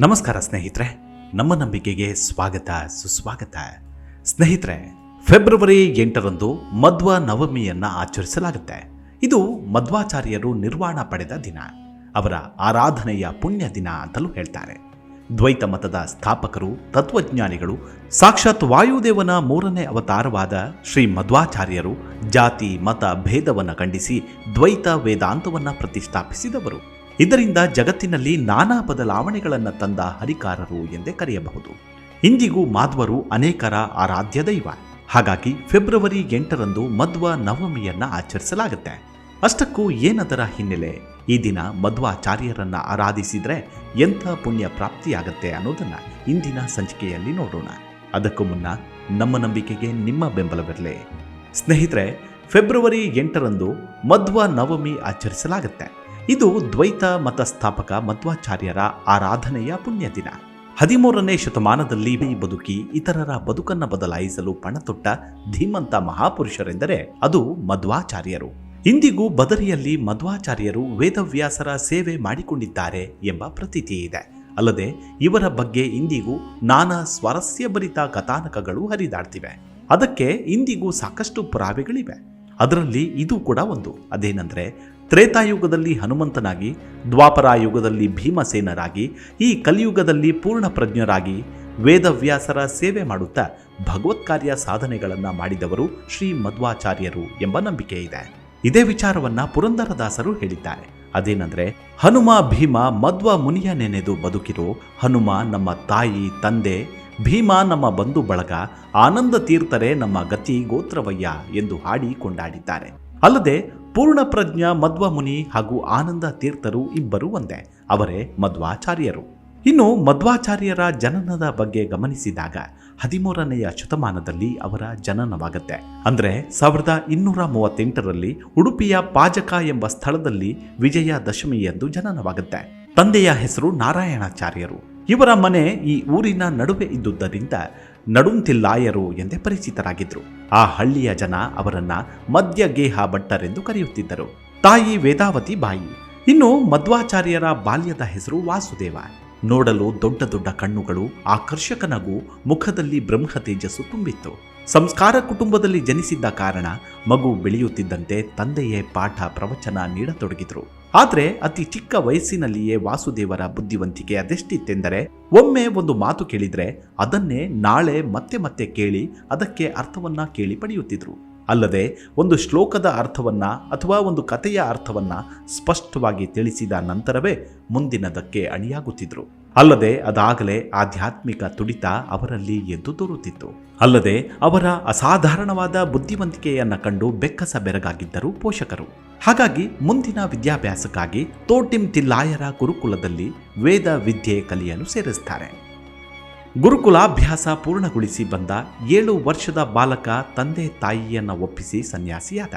ನಮಸ್ಕಾರ ಸ್ನೇಹಿತರೆ, ನಮ್ಮ ನಂಬಿಕೆಗೆ ಸ್ವಾಗತ, ಸುಸ್ವಾಗತ. ಸ್ನೇಹಿತರೆ, ಫೆಬ್ರವರಿ ಎಂಟರಂದು ಮಧ್ವ ನವಮಿಯನ್ನ ಆಚರಿಸಲಾಗುತ್ತೆ. ಇದು ಮಧ್ವಾಚಾರ್ಯರು ನಿರ್ವಾಣ ಪಡೆದ ದಿನ. ಅವರ ಆರಾಧನೆಯ ಪುಣ್ಯ ದಿನ ಅಂತಲೂ ಹೇಳ್ತಾರೆ. ದ್ವೈತ ಮತದ ಸ್ಥಾಪಕರು, ತತ್ವಜ್ಞಾನಿಗಳು, ಸಾಕ್ಷಾತ್ ವಾಯುದೇವನ ಮೂರನೇ ಅವತಾರವಾದ ಶ್ರೀ ಮಧ್ವಾಚಾರ್ಯರು ಜಾತಿ, ಮತ, ಭೇದವನ್ನು ಖಂಡಿಸಿ ದ್ವೈತ ವೇದಾಂತವನ್ನು ಪ್ರತಿಷ್ಠಾಪಿಸಿದವರು. ಇದರಿಂದ ಜಗತ್ತಿನಲ್ಲಿ ನಾನಾ ಬದಲಾವಣೆಗಳನ್ನು ತಂದ ಹರಿಕಾರರು ಎಂದೇ ಕರೆಯಬಹುದು. ಇಂದಿಗೂ ಮಾಧ್ವರು ಅನೇಕರ ಆರಾಧ್ಯ ದೈವ. ಹಾಗಾಗಿ ಫೆಬ್ರವರಿ ಎಂಟರಂದು ಮಧ್ವ ನವಮಿಯನ್ನ ಆಚರಿಸಲಾಗುತ್ತೆ. ಅಷ್ಟಕ್ಕೂ ಏನದರ ಹಿನ್ನೆಲೆ ಈ ದಿನ ಮಧ್ವಾಚಾರ್ಯರನ್ನ ಆರಾಧಿಸಿದ್ರೆ ಎಂಥ ಪುಣ್ಯ ಪ್ರಾಪ್ತಿಯಾಗತ್ತೆ ಅನ್ನೋದನ್ನ ಇಂದಿನ ಸಂಚಿಕೆಯಲ್ಲಿ ನೋಡೋಣ. ಅದಕ್ಕೂ ಮುನ್ನ ನಮ್ಮ ನಂಬಿಕೆಗೆ ನಿಮ್ಮ ಬೆಂಬಲವಿರಲಿ. ಸ್ನೇಹಿತರೆ, ಫೆಬ್ರವರಿ ಎಂಟರಂದು ಮಧ್ವ ನವಮಿ ಆಚರಿಸಲಾಗುತ್ತೆ. ಇದು ದ್ವೈತ ಮತ ಸ್ಥಾಪಕ ಮಧ್ವಾಚಾರ್ಯರ ಆರಾಧನೆಯ ಪುಣ್ಯ ದಿನ ಹದಿಮೂರನೇ ಶತಮಾನದಲ್ಲಿ ಬದುಕಿ ಇತರರ ಬದುಕನ್ನು ಬದಲಾಯಿಸಲು ಪಣತೊಟ್ಟ ಧೀಮಂತ ಮಹಾಪುರುಷರೆಂದರೆ ಅದು ಮಧ್ವಾಚಾರ್ಯರು. ಇಂದಿಗೂ ಬದರಿಯಲ್ಲಿ ಮಧ್ವಾಚಾರ್ಯರು ವೇದವ್ಯಾಸರ ಸೇವೆ ಮಾಡಿಕೊಂಡಿದ್ದಾರೆ ಎಂಬ ಪ್ರತೀತಿ ಇದೆ. ಅಲ್ಲದೆ ಇವರ ಬಗ್ಗೆ ಇಂದಿಗೂ ನಾನಾ ಸ್ವಾರಸ್ಯಭರಿತ ಕಥಾನಕಗಳು ಹರಿದಾಡ್ತಿವೆ. ಅದಕ್ಕೆ ಇಂದಿಗೂ ಸಾಕಷ್ಟು ಪುರಾವೆಗಳಿವೆ. ಅದರಲ್ಲಿ ಇದು ಕೂಡ ಒಂದು. ಅದೇನೆಂದರೆ ತ್ರೇತಾಯುಗದಲ್ಲಿ ಹನುಮಂತನಾಗಿ, ದ್ವಾಪರಾಯುಗದಲ್ಲಿ ಭೀಮಸೇನರಾಗಿ, ಈ ಕಲಿಯುಗದಲ್ಲಿ ಪೂರ್ಣ ಪ್ರಜ್ಞರಾಗಿ ವೇದವ್ಯಾಸರ ಸೇವೆ ಮಾಡುತ್ತಾ ಭಗವತ್ ಕಾರ್ಯ ಸಾಧನೆಗಳನ್ನು ಮಾಡಿದವರು ಶ್ರೀ ಮಧ್ವಾಚಾರ್ಯರು ಎಂಬ ನಂಬಿಕೆ ಇದೆ. ಇದೇ ವಿಚಾರವನ್ನ ಪುರಂದರದಾಸರು ಹೇಳಿದ್ದಾರೆ. ಅದೇನೆಂದರೆ, ಹನುಮ, ಭೀಮ, ಮಧ್ವ ಮುನಿಯ ನೆನೆದು ಬದುಕಿರೋ ಹನುಮ ನಮ್ಮ ತಾಯಿ, ತಂದೆ, ಭೀಮ ನಮ್ಮ ಬಂಧು ಬಳಗ, ಆನಂದ ತೀರ್ಥರೇ ನಮ್ಮ ಗತಿ ಗೋತ್ರವಯ್ಯ ಎಂದು ಹಾಡಿ ಕೊಂಡಾಡಿದ್ದಾರೆ ಅಲ್ಲದೆ ಪೂರ್ಣಪ್ರಜ್ಞ ಮಧ್ವ ಮುನಿ ಹಾಗೂ ಆನಂದ ತೀರ್ಥರು ಇಬ್ಬರು ಒಂದೇ, ಅವರೇ ಮಧ್ವಾಚಾರ್ಯರು. ಇನ್ನು ಮಧ್ವಾಚಾರ್ಯರ ಜನನದ ಬಗ್ಗೆ ಗಮನಿಸಿದಾಗ ಹದಿಮೂರನೆಯ ಶತಮಾನದಲ್ಲಿ ಅವರ ಜನನವಾಗುತ್ತೆ. ಅಂದ್ರೆ ಸಾವಿರದ ಇನ್ನೂರ ಮೂವತ್ತೆಂಟರಲ್ಲಿ ಉಡುಪಿಯ ಪಾಜಕ ಎಂಬ ಸ್ಥಳದಲ್ಲಿ ವಿಜಯ ದಶಮಿಯಂದು ಜನನವಾಗುತ್ತೆ. ತಂದೆಯ ಹೆಸರು ನಾರಾಯಣಾಚಾರ್ಯರು. ಇವರ ಮನೆ ಈ ಊರಿನ ನಡುವೆ ಇದ್ದುದರಿಂದ ನಡುಂತಿಲ್ಲಾಯರು ಎಂದೇ ಪರಿಚಿತರಾಗಿದ್ದರು ಆ ಹಳ್ಳಿಯ ಜನ ಅವರನ್ನ ಮಧ್ಯಗೇಹ ಭಟ್ಟರೆಂದು ಕರೆಯುತ್ತಿದ್ದರು. ತಾಯಿ ವೇದಾವತಿ ಬಾಯಿ. ಇನ್ನು ಮಧ್ವಾಚಾರ್ಯರ ಬಾಲ್ಯದ ಹೆಸರು ವಾಸುದೇವ. ನೋಡಲು ದೊಡ್ಡ ದೊಡ್ಡ ಕಣ್ಣುಗಳು ಆಕರ್ಷಕ ನಗು ಮುಖದಲ್ಲಿ ಬ್ರಹ್ಮ ತೇಜಸ್ಸು ತುಂಬಿತ್ತು. ಸಂಸ್ಕಾರ ಕುಟುಂಬದಲ್ಲಿ ಜನಿಸಿದ್ದ ಕಾರಣ ಮಗು ಬೆಳೆಯುತ್ತಿದ್ದಂತೆ ತಂದೆಯೇ ಪಾಠ ಪ್ರವಚನ ನೀಡತೊಡಗಿದ್ರು. ಆದರೆ ಅತಿ ಚಿಕ್ಕ ವಯಸ್ಸಿನಲ್ಲಿಯೇ ವಾಸುದೇವರ ಬುದ್ಧಿವಂತಿಕೆ ಅದೆಷ್ಟಿತ್ತೆಂದರೆ, ಒಮ್ಮೆ ಒಂದು ಮಾತು ಕೇಳಿದರೆ ಅದನ್ನೇ ನಾಳೆ ಮತ್ತೆ ಮತ್ತೆ ಕೇಳಿ ಅದಕ್ಕೆ ಅರ್ಥವನ್ನ ಕೇಳಿ ಪಡೆಯುತ್ತಿದ್ರು. ಅಲ್ಲದೆ ಒಂದು ಶ್ಲೋಕದ ಅರ್ಥವನ್ನ ಅಥವಾ ಒಂದು ಕಥೆಯ ಅರ್ಥವನ್ನ ಸ್ಪಷ್ಟವಾಗಿ ತಿಳಿಸಿದ ನಂತರವೇ ಮುಂದಿನದಕ್ಕೆ ಅಣಿಯಾಗುತ್ತಿದ್ರು. ಅಲ್ಲದೆ ಅದಾಗಲೇ ಆಧ್ಯಾತ್ಮಿಕ ತುಡಿತ ಅವರಲ್ಲಿ ಎದ್ದು ತೋರುತ್ತಿತ್ತು ಅಲ್ಲದೆ ಅವರ ಅಸಾಧಾರಣವಾದ ಬುದ್ಧಿವಂತಿಕೆಯನ್ನ ಕಂಡು ಬೆಕ್ಕಸ ಬೆರಗಾಗಿದ್ದರು ಪೋಷಕರು. ಹಾಗಾಗಿ ಮುಂದಿನ ವಿದ್ಯಾಭ್ಯಾಸಕ್ಕಾಗಿ ತೋಟಿಂ ತಿಲ್ಲಾಯರ ಗುರುಕುಲದಲ್ಲಿ ವೇದ ವಿದ್ಯೆ ಕಲಿಯಲು ಸೇರಿಸ್ತಾರೆ. ಗುರುಕುಲಾಭ್ಯಾಸ ಪೂರ್ಣಗೊಳಿಸಿ ಬಂದ ಏಳು ವರ್ಷದ ಬಾಲಕ ತಂದೆ ತಾಯಿಯನ್ನು ಒಪ್ಪಿಸಿ ಸನ್ಯಾಸಿಯಾದ.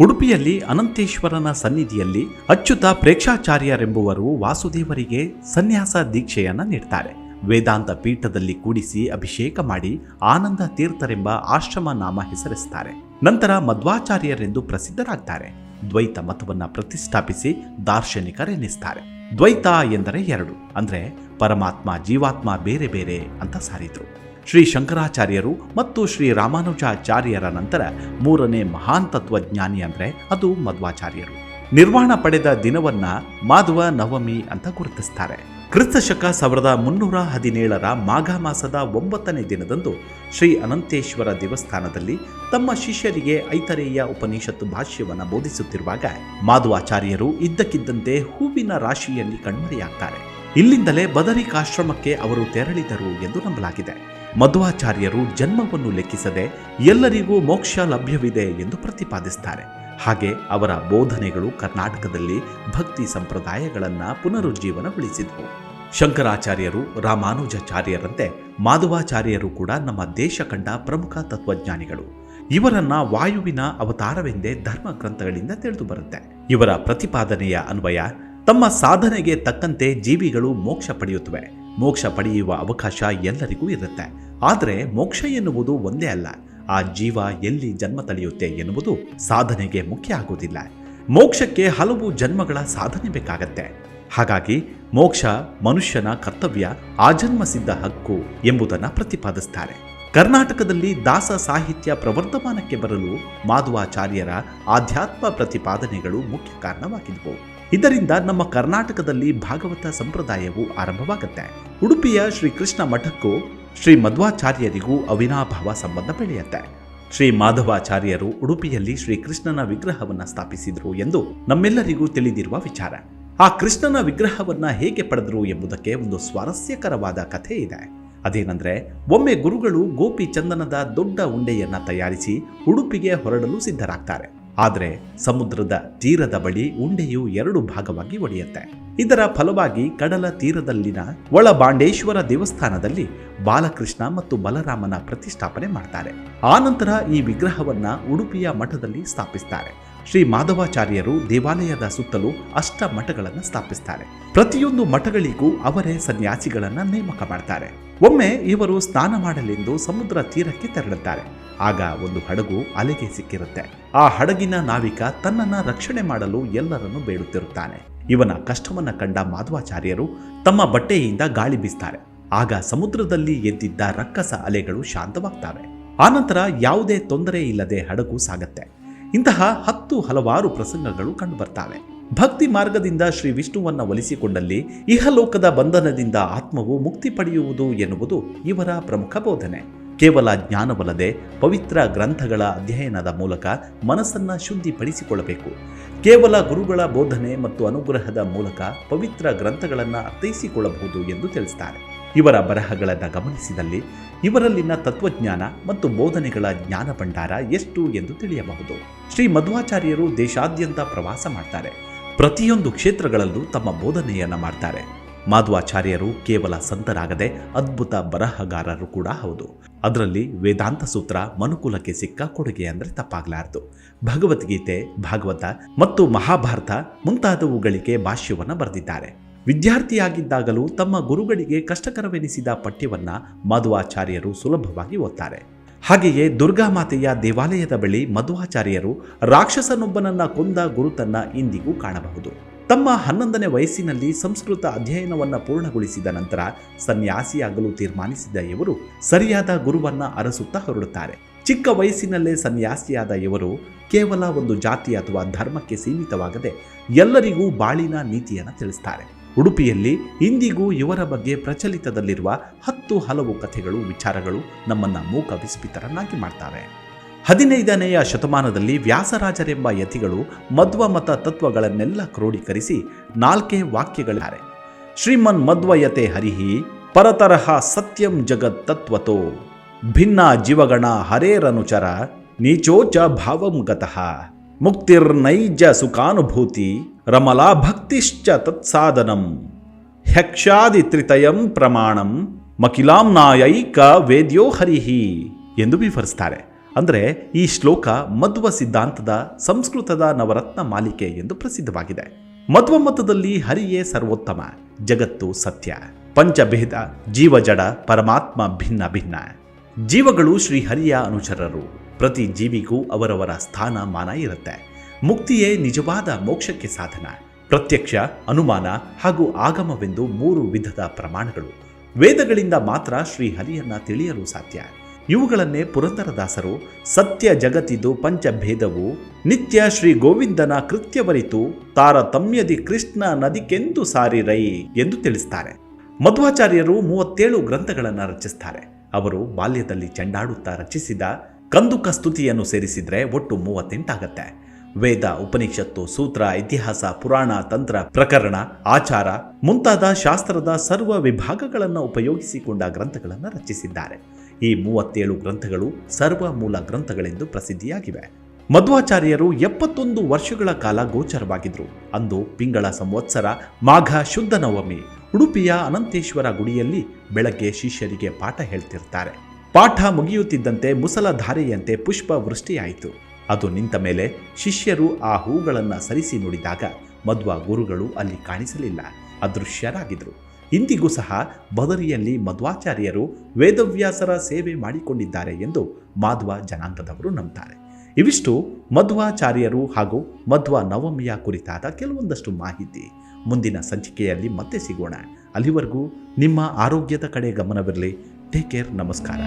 ಉಡುಪಿಯಲ್ಲಿ ಅನಂತೇಶ್ವರನ ಸನ್ನಿಧಿಯಲ್ಲಿ ಅಚ್ಯುತ ಪ್ರೇಕ್ಷಾಚಾರ್ಯರೆಂಬುವರು ವಾಸುದೇವರಿಗೆ ಸನ್ಯಾಸ ದೀಕ್ಷೆಯನ್ನು ನೀಡ್ತಾರೆ. ವೇದಾಂತ ಪೀಠದಲ್ಲಿ ಕೂಡಿಸಿ ಅಭಿಷೇಕ ಮಾಡಿ ಆನಂದ ತೀರ್ಥರೆಂಬ ಆಶ್ರಮ ನಾಮ ಹೆಸರಿಸ್ತಾರೆ. ನಂತರ ಮಧ್ವಾಚಾರ್ಯರೆಂದು ಪ್ರಸಿದ್ಧರಾಗ್ತಾರೆ. ದ್ವೈತ ಮತವನ್ನು ಪ್ರತಿಷ್ಠಾಪಿಸಿ ದಾರ್ಶನಿಕರೆನಿಸ್ತಾರೆ. ದ್ವೈತ ಎಂದರೆ ಎರಡು, ಅಂದ್ರೆ ಪರಮಾತ್ಮ, ಜೀವಾತ್ಮ ಬೇರೆ ಬೇರೆ ಅಂತ ಸಾರಿದ್ರು. ಶ್ರೀ ಶಂಕರಾಚಾರ್ಯರು ಮತ್ತು ಶ್ರೀ ರಾಮಾನುಜಾಚಾರ್ಯರ ನಂತರ ಮೂರನೇ ಮಹಾನ್ ತತ್ವಜ್ಞಾನಿ ಅಂದ್ರೆ ಅದು ಮಧ್ವಾಚಾರ್ಯರು. ನಿರ್ವಾಣ ಪಡೆದ ದಿನವನ್ನ ಮಾಧವ ನವಮಿ ಅಂತ ಗುರುತಿಸ್ತಾರೆ. ಕ್ರಿಸ್ತಶಕ ಸಾವಿರದ ಮುನ್ನೂರ ಹದಿನೇಳರ ಮಾಘ ಮಾಸದ ಒಂಬತ್ತನೇ ದಿನದಂದು ಶ್ರೀ ಅನಂತೇಶ್ವರ ದೇವಸ್ಥಾನದಲ್ಲಿ ತಮ್ಮ ಶಿಷ್ಯರಿಗೆ ಐತರೇಯ ಉಪನಿಷತ್ತು ಭಾಷ್ಯವನ್ನು ಬೋಧಿಸುತ್ತಿರುವಾಗ ಮಾಧವಾಚಾರ್ಯರು ಇದ್ದಕ್ಕಿದ್ದಂತೆ ಹೂವಿನ ರಾಶಿಯಲ್ಲಿ ಕಣ್ಮರೆಯಾಗ್ತಾರೆ. ಇಲ್ಲಿಂದಲೇ ಬದರಿಕಾಶ್ರಮಕ್ಕೆ ಅವರು ತೆರಳಿದರು ಎಂದು ನಂಬಲಾಗಿದೆ. ಮಧ್ವಾಚಾರ್ಯರು ಜನ್ಮವನ್ನು ಲೆಕ್ಕಿಸದೆ ಎಲ್ಲರಿಗೂ ಮೋಕ್ಷ ಲಭ್ಯವಿದೆ ಎಂದು ಪ್ರತಿಪಾದಿಸುತ್ತಾರೆ ಹಾಗೆ ಅವರ ಬೋಧನೆಗಳು ಕರ್ನಾಟಕದಲ್ಲಿ ಭಕ್ತಿ ಸಂಪ್ರದಾಯಗಳನ್ನು ಪುನರುಜ್ಜೀವನಗೊಳಿಸಿದವು. ಶಂಕರಾಚಾರ್ಯರು, ರಾಮಾನುಜಾಚಾರ್ಯರಂತೆ ಮಾಧವಾಚಾರ್ಯರು ಕೂಡ ನಮ್ಮ ದೇಶ ಕಂಡ ಪ್ರಮುಖ ತತ್ವಜ್ಞಾನಿಗಳು. ಇವರನ್ನ ವಾಯುವಿನ ಅವತಾರವೆಂದೇ ಧರ್ಮ ಗ್ರಂಥಗಳಿಂದ ತಿಳಿದು ಬರುತ್ತೆ. ಇವರ ಪ್ರತಿಪಾದನೆಯ ಅನ್ವಯ, ತಮ್ಮ ಸಾಧನೆಗೆ ತಕ್ಕಂತೆ ಜೀವಿಗಳು ಮೋಕ್ಷ ಪಡೆಯುತ್ತವೆ. ಮೋಕ್ಷ ಪಡೆಯುವ ಅವಕಾಶ ಎಲ್ಲರಿಗೂ ಇರುತ್ತೆ. ಆದರೆ ಮೋಕ್ಷ ಎನ್ನುವುದು ಒಂದೇ ಅಲ್ಲ. ಆ ಜೀವ ಎಲ್ಲಿ ಜನ್ಮ ತಳೆಯುತ್ತೆ ಎನ್ನುವುದು ಸಾಧನೆಗೆ ಮುಖ್ಯ ಆಗುವುದಿಲ್ಲ. ಮೋಕ್ಷಕ್ಕೆ ಹಲವು ಜನ್ಮಗಳ ಸಾಧನೆ ಬೇಕಾಗತ್ತೆ. ಹಾಗಾಗಿ ಮೋಕ್ಷ ಮನುಷ್ಯನ ಕರ್ತವ್ಯ ಆಜನ್ಮಸಿದ್ಧ ಹಕ್ಕು ಎಂಬುದನ್ನು ಪ್ರತಿಪಾದಿಸ್ತಾರೆ. ಕರ್ನಾಟಕದಲ್ಲಿ ದಾಸ ಸಾಹಿತ್ಯ ಪ್ರವರ್ಧಮಾನಕ್ಕೆ ಬರಲು ಮಾಧವಾಚಾರ್ಯರ ಆಧ್ಯಾತ್ಮ ಪ್ರತಿಪಾದನೆಗಳು ಮುಖ್ಯ ಕಾರಣವಾಗಿದ್ದವು ಇದರಿಂದ ನಮ್ಮ ಕರ್ನಾಟಕದಲ್ಲಿ ಭಾಗವತ ಸಂಪ್ರದಾಯವು ಆರಂಭವಾಗುತ್ತೆ. ಉಡುಪಿಯ ಶ್ರೀಕೃಷ್ಣ ಮಠಕ್ಕೂ ಶ್ರೀ ಮಧ್ವಾಚಾರ್ಯರಿಗೂ ಅವಿನಾಭಾವ ಸಂಬಂಧ ಬೆಳೆಯುತ್ತೆ. ಶ್ರೀ ಮಾಧವಾಚಾರ್ಯರು ಉಡುಪಿಯಲ್ಲಿ ಶ್ರೀಕೃಷ್ಣನ ವಿಗ್ರಹವನ್ನ ಸ್ಥಾಪಿಸಿದರು ಎಂದು ನಮ್ಮೆಲ್ಲರಿಗೂ ತಿಳಿದಿರುವ ವಿಚಾರ. ಆ ಕೃಷ್ಣನ ವಿಗ್ರಹವನ್ನ ಹೇಗೆ ಪಡೆದರು ಎಂಬುದಕ್ಕೆ ಒಂದು ಸ್ವಾರಸ್ಯಕರವಾದ ಕಥೆ ಇದೆ. ಅದೇನೆಂದ್ರೆ, ಒಮ್ಮೆ ಗುರುಗಳು ಗೋಪಿ ಚಂದನದ ದೊಡ್ಡ ಉಂಡೆಯನ್ನ ತಯಾರಿಸಿ ಉಡುಪಿಗೆ ಹೊರಡಲು ಸಿದ್ಧರಾಗ್ತಾರೆ. ಆದರೆ ಸಮುದ್ರದ ತೀರದ ಬಳಿ ಉಂಡೆಯು ಎರಡು ಭಾಗವಾಗಿ ಒಡೆಯುತ್ತೆ. ಇದರ ಫಲವಾಗಿ ಕಡಲ ತೀರದಲ್ಲಿನ ಒಳಬಾಂಡೇಶ್ವರ ದೇವಸ್ಥಾನದಲ್ಲಿ ಬಾಲಕೃಷ್ಣ ಮತ್ತು ಬಲರಾಮನ ಪ್ರತಿಷ್ಠಾಪನೆ ಮಾಡ್ತಾರೆ. ಆನಂತರ ಈ ವಿಗ್ರಹವನ್ನ ಉಡುಪಿಯ ಮಠದಲ್ಲಿ ಸ್ಥಾಪಿಸ್ತಾರೆ. ಶ್ರೀ ಮಾಧವಾಚಾರ್ಯರು ದೇವಾಲಯದ ಸುತ್ತಲೂ ಅಷ್ಟ ಮಠಗಳನ್ನು ಸ್ಥಾಪಿಸ್ತಾರೆ. ಪ್ರತಿಯೊಂದು ಮಠಗಳಿಗೂ ಅವರೇ ಸನ್ಯಾಸಿಗಳನ್ನ ನೇಮಕ ಮಾಡ್ತಾರೆ. ಒಮ್ಮೆ ಇವರು ಸ್ನಾನ ಮಾಡಲೆಂದು ಸಮುದ್ರ ತೀರಕ್ಕೆ ತೆರಳುತ್ತಾರೆ. ಆಗ ಒಂದು ಹಡಗು ಅಲೆಗೆ ಸಿಕ್ಕಿರುತ್ತೆ. ಆ ಹಡಗಿನ ನಾವಿಕ ತನ್ನನ್ನ ರಕ್ಷಣೆ ಮಾಡಲು ಎಲ್ಲರನ್ನು ಬೇಡುತ್ತಿರುತ್ತಾನೆ. ಇವನ ಕಷ್ಟವನ್ನ ಕಂಡ ಮಾಧವಾಚಾರ್ಯರು ತಮ್ಮ ಬಟ್ಟೆಯಿಂದ ಗಾಳಿ ಬೀಸ್ತಾರೆ. ಆಗ ಸಮುದ್ರದಲ್ಲಿ ಎದ್ದಿದ್ದ ರಕ್ಕಸ ಅಲೆಗಳು ಶಾಂತವಾಗ್ತವೆ. ಆನಂತರ ಯಾವುದೇ ತೊಂದರೆ ಇಲ್ಲದೆ ಹಡಗು ಸಾಗತ್ತೆ. ಇಂತಹ ಹತ್ತು ಹಲವಾರು ಪ್ರಸಂಗಗಳು ಕಂಡುಬರ್ತಾವೆ. ಭಕ್ತಿ ಮಾರ್ಗದಿಂದ ಶ್ರೀ ವಿಷ್ಣುವನ್ನ ಒಲಿಸಿಕೊಂಡಲ್ಲಿ ಇಹಲೋಕದ ಬಂಧನದಿಂದ ಆತ್ಮವು ಮುಕ್ತಿ ಪಡೆಯುವುದು ಎನ್ನುವುದು ಇವರ ಪ್ರಮುಖ ಬೋಧನೆ. ಕೇವಲ ಜ್ಞಾನವಲ್ಲದೆ ಪವಿತ್ರ ಗ್ರಂಥಗಳ ಅಧ್ಯಯನದ ಮೂಲಕ ಮನಸ್ಸನ್ನ ಶುದ್ಧಿಪಡಿಸಿಕೊಳ್ಳಬೇಕು. ಕೇವಲ ಗುರುಗಳ ಬೋಧನೆ ಮತ್ತು ಅನುಗ್ರಹದ ಮೂಲಕ ಪವಿತ್ರ ಗ್ರಂಥಗಳನ್ನು ಅರ್ಥೈಸಿಕೊಳ್ಳಬಹುದು ಎಂದು ತಿಳಿಸ್ತಾರೆ. ಇವರ ಬರಹಗಳನ್ನು ಗಮನಿಸಿದಲ್ಲಿ ಇವರಲ್ಲಿನ ತತ್ವಜ್ಞಾನ ಮತ್ತು ಬೋಧನೆಗಳ ಜ್ಞಾನ ಭಂಡಾರ ಎಷ್ಟು ಎಂದು ತಿಳಿಯಬಹುದು. ಶ್ರೀ ಮಧ್ವಾಚಾರ್ಯರು ದೇಶಾದ್ಯಂತ ಪ್ರವಾಸ ಮಾಡ್ತಾರೆ. ಪ್ರತಿಯೊಂದು ಕ್ಷೇತ್ರಗಳಲ್ಲೂ ತಮ್ಮ ಬೋಧನೆಯನ್ನು ಮಾಡ್ತಾರೆ. ಮಾಧ್ವಾಚಾರ್ಯರು ಕೇವಲ ಸಂತರಾಗದೆ ಅದ್ಭುತ ಬರಹಗಾರರು ಕೂಡ ಹೌದು. ಅದರಲ್ಲಿ ವೇದಾಂತ ಸೂತ್ರ ಮನುಕುಲಕ್ಕೆ ಸಿಕ್ಕ ಕೊಡುಗೆ ಅಂದರೆ ತಪ್ಪಾಗಲಾರದು. ಭಗವದ್ಗೀತೆ, ಭಾಗವತ ಮತ್ತು ಮಹಾಭಾರತ ಮುಂತಾದವುಗಳಿಗೆ ಭಾಷ್ಯವನ್ನು ಬರೆದಿದ್ದಾರೆ. ವಿದ್ಯಾರ್ಥಿಯಾಗಿದ್ದಾಗಲೂ ತಮ್ಮ ಗುರುಗಳಿಗೆ ಕಷ್ಟಕರವೆನಿಸಿದ ಪಠ್ಯವನ್ನ ಮಧ್ವಾಚಾರ್ಯರು ಸುಲಭವಾಗಿ ಓದ್ತಾರೆ. ಹಾಗೆಯೇ ದುರ್ಗಾಮಾತೆಯ ದೇವಾಲಯದ ಬಳಿ ಮಧ್ವಾಚಾರ್ಯರು ರಾಕ್ಷಸನೊಬ್ಬನನ್ನ ಕೊಂದ ಗುರುತನ್ನ ಇಂದಿಗೂ ಕಾಣಬಹುದು. ತಮ್ಮ ಹನ್ನೊಂದನೇ ವಯಸ್ಸಿನಲ್ಲಿ ಸಂಸ್ಕೃತ ಅಧ್ಯಯನವನ್ನು ಪೂರ್ಣಗೊಳಿಸಿದ ನಂತರ ಸನ್ಯಾಸಿಯಾಗಲು ತೀರ್ಮಾನಿಸಿದ ಇವರು ಸರಿಯಾದ ಗುರುವನ್ನ ಅರಸುತ್ತಾ ಹೊರಡುತ್ತಾರೆ. ಚಿಕ್ಕ ವಯಸ್ಸಿನಲ್ಲೇ ಸನ್ಯಾಸಿಯಾದ ಇವರು ಕೇವಲ ಒಂದು ಜಾತಿ ಅಥವಾ ಧರ್ಮಕ್ಕೆ ಸೀಮಿತವಾಗದೆ ಎಲ್ಲರಿಗೂ ಬಾಳಿನ ನೀತಿಯನ್ನು ತಿಳಿಸ್ತಾರೆ. ಉಡುಪಿಯಲ್ಲಿ ಇಂದಿಗೂ ಇವರ ಬಗ್ಗೆ ಪ್ರಚಲಿತದಲ್ಲಿರುವ ಹತ್ತು ಹಲವು ಕಥೆಗಳು, ವಿಚಾರಗಳು ನಮ್ಮನ್ನು ಮೂಕ ವಿಸ್ಮಿತರನ್ನಾಗಿ ಮಾಡ್ತಾರೆ ಹದಿನೈದನೆಯ ಶತಮಾನದಲ್ಲಿ ವ್ಯಾಸರಾಜರೆಂಬ ಯತಿಗಳು ಮಧ್ವ ಮತ ತತ್ವಗಳನ್ನೆಲ್ಲ ಕ್ರೋಢೀಕರಿಸಿ ನಾಲ್ಕೇ ವಾಕ್ಯಗಳಿದ್ದಾರೆ. ಶ್ರೀಮನ್ ಮಧ್ವಯತೆ ಹರಿಹಿ, ಪರತರಹ ಸತ್ಯಂ ಜಗತ್ ತತ್ವತೋ, ಭಿನ್ನ ಜೀವಗಣ ಹರೇರನುಚರ ನೀಚೋಚ ಭಾವಂ ಗತಃ. ಮುಕ್ತಿರ್ನೈಜ ಸುಖಾನುಭೂತಿ ರಮಲಾ ಭಕ್ತಿಶ್ಚ ತತ್ಸಾಧನಂ ಹ್ಯಕ್ಷಾದಿ ತ್ರಿತಯಂ ಪ್ರಮಾಣಂ ಮಕಿಲಾಂನಾಯೈಕ ವೇದ್ಯೋ ಹರಿಹಿ ಎಂದು ವಿವರಿಸ್ತಾರೆ. ಅಂದರೆ ಈ ಶ್ಲೋಕ ಮಧ್ವ ಸಿದ್ಧಾಂತದ ಸಂಸ್ಕೃತದ ನವರತ್ನ ಮಾಲಿಕೆ ಎಂದು ಪ್ರಸಿದ್ಧವಾಗಿದೆ. ಮಧ್ವ ಮತದಲ್ಲಿ ಹರಿಯೇ ಸರ್ವೋತ್ತಮ, ಜಗತ್ತು ಸತ್ಯ. ಪಂಚಭೇದ ಜೀವಜಡ ಪರಮಾತ್ಮ ಭಿನ್ನ ಭಿನ್ನ. ಜೀವಗಳು ಶ್ರೀಹರಿಯ ಅನುಚರರು. ಪ್ರತಿ ಜೀವಿಗೂ ಅವರವರ ಸ್ಥಾನ ಮಾನ ಇರುತ್ತೆ. ಮುಕ್ತಿಯೇ ನಿಜವಾದ ಮೋಕ್ಷಕ್ಕೆ ಸಾಧನ. ಪ್ರತ್ಯಕ್ಷ, ಅನುಮಾನ ಹಾಗೂ ಆಗಮವೆಂದು ಮೂರು ವಿಧದ ಪ್ರಮಾಣಗಳು. ವೇದಗಳಿಂದ ಮಾತ್ರ ಶ್ರೀಹರಿಯನ್ನ ತಿಳಿಯಲು ಸಾಧ್ಯ. ಇವುಗಳನ್ನೇ ಪುರಂದರದಾಸರು, ಸತ್ಯ ಜಗತ್ತಿದು ಪಂಚಭೇದವು, ನಿತ್ಯ ಶ್ರೀ ಗೋವಿಂದನ ಕೃತ್ಯವರಿತು, ತಾರತಮ್ಯದಿ ಕೃಷ್ಣ ನದಿಕೆಂದು ಸಾರಿರೈ ಎಂದು ತಿಳಿಸ್ತಾರೆ. ಮಧ್ವಾಚಾರ್ಯರು ಮೂವತ್ತೇಳು ಗ್ರಂಥಗಳನ್ನು ರಚಿಸ್ತಾರೆ. ಅವರು ಬಾಲ್ಯದಲ್ಲಿ ಚೆಂಡಾಡುತ್ತಾ ರಚಿಸಿದ ಕಂದುಕ ಸ್ತುತಿಯನ್ನು ಸೇರಿಸಿದರೆ ಒಟ್ಟು ಮೂವತ್ತೆಂಟಾಗತ್ತೆ. ವೇದ, ಉಪನಿಷತ್ತು, ಸೂತ್ರ, ಇತಿಹಾಸ, ಪುರಾಣ, ತಂತ್ರ, ಪ್ರಕರಣ, ಆಚಾರ ಮುಂತಾದ ಶಾಸ್ತ್ರದ ಸರ್ವ ವಿಭಾಗಗಳನ್ನು ಉಪಯೋಗಿಸಿಕೊಂಡ ಗ್ರಂಥಗಳನ್ನು ರಚಿಸಿದ್ದಾರೆ. ಈ ಮೂವತ್ತೇಳು ಗ್ರಂಥಗಳು ಸರ್ವ ಮೂಲ ಗ್ರಂಥಗಳೆಂದು ಪ್ರಸಿದ್ಧಿಯಾಗಿವೆ. ಮಧ್ವಾಚಾರ್ಯರು ಎಪ್ಪತ್ತೊಂದು ವರ್ಷಗಳ ಕಾಲ ಗೋಚರವಾಗಿದ್ರು. ಅಂದು ಪಿಂಗಳ ಸಂವತ್ಸರ ಮಾಘ ಶುದ್ಧ ನವಮಿ, ಉಡುಪಿಯ ಅನಂತೇಶ್ವರ ಗುಡಿಯಲ್ಲಿ ಬೆಳಗ್ಗೆ ಶಿಷ್ಯರಿಗೆ ಪಾಠ ಹೇಳ್ತಿರ್ತಾರೆ. ಪಾಠ ಮುಗಿಯುತ್ತಿದ್ದಂತೆ ಮುಸಲಧಾರೆಯಂತೆ ಪುಷ್ಪ ವೃಷ್ಟಿಯಾಯಿತು. ಅದು ನಿಂತ ಮೇಲೆ ಶಿಷ್ಯರು ಆ ಹೂಗಳನ್ನು ಸರಿಸಿ ನೋಡಿದಾಗ ಮಧ್ವ ಗುರುಗಳು ಅಲ್ಲಿ ಕಾಣಿಸಲಿಲ್ಲ. ಅದೃಶ್ಯರಾಗಿದ್ರು. ಇಂದಿಗೂ ಸಹ ಬದರಿಯಲ್ಲಿ ಮಧ್ವಾಚಾರ್ಯರು ವೇದವ್ಯಾಸರ ಸೇವೆ ಮಾಡಿಕೊಂಡಿದ್ದಾರೆ ಎಂದು ಮಾಧ್ವ ಜನಾಂಗದವರು ನಂಬ್ತಾರೆ. ಇವಿಷ್ಟು ಮಧ್ವಾಚಾರ್ಯರು ಹಾಗೂ ಮಧ್ವ ನವಮಿಯ ಕುರಿತಾದ ಕೆಲವೊಂದಷ್ಟು ಮಾಹಿತಿ. ಮುಂದಿನ ಸಂಚಿಕೆಯಲ್ಲಿ ಮತ್ತೆ ಸಿಗೋಣ. ಅಲ್ಲಿವರೆಗೂ ನಿಮ್ಮ ಆರೋಗ್ಯದ ಕಡೆ ಗಮನವಿರಲಿ. ಟೇಕ್ ಕೇರ್ ನಮಸ್ಕಾರ.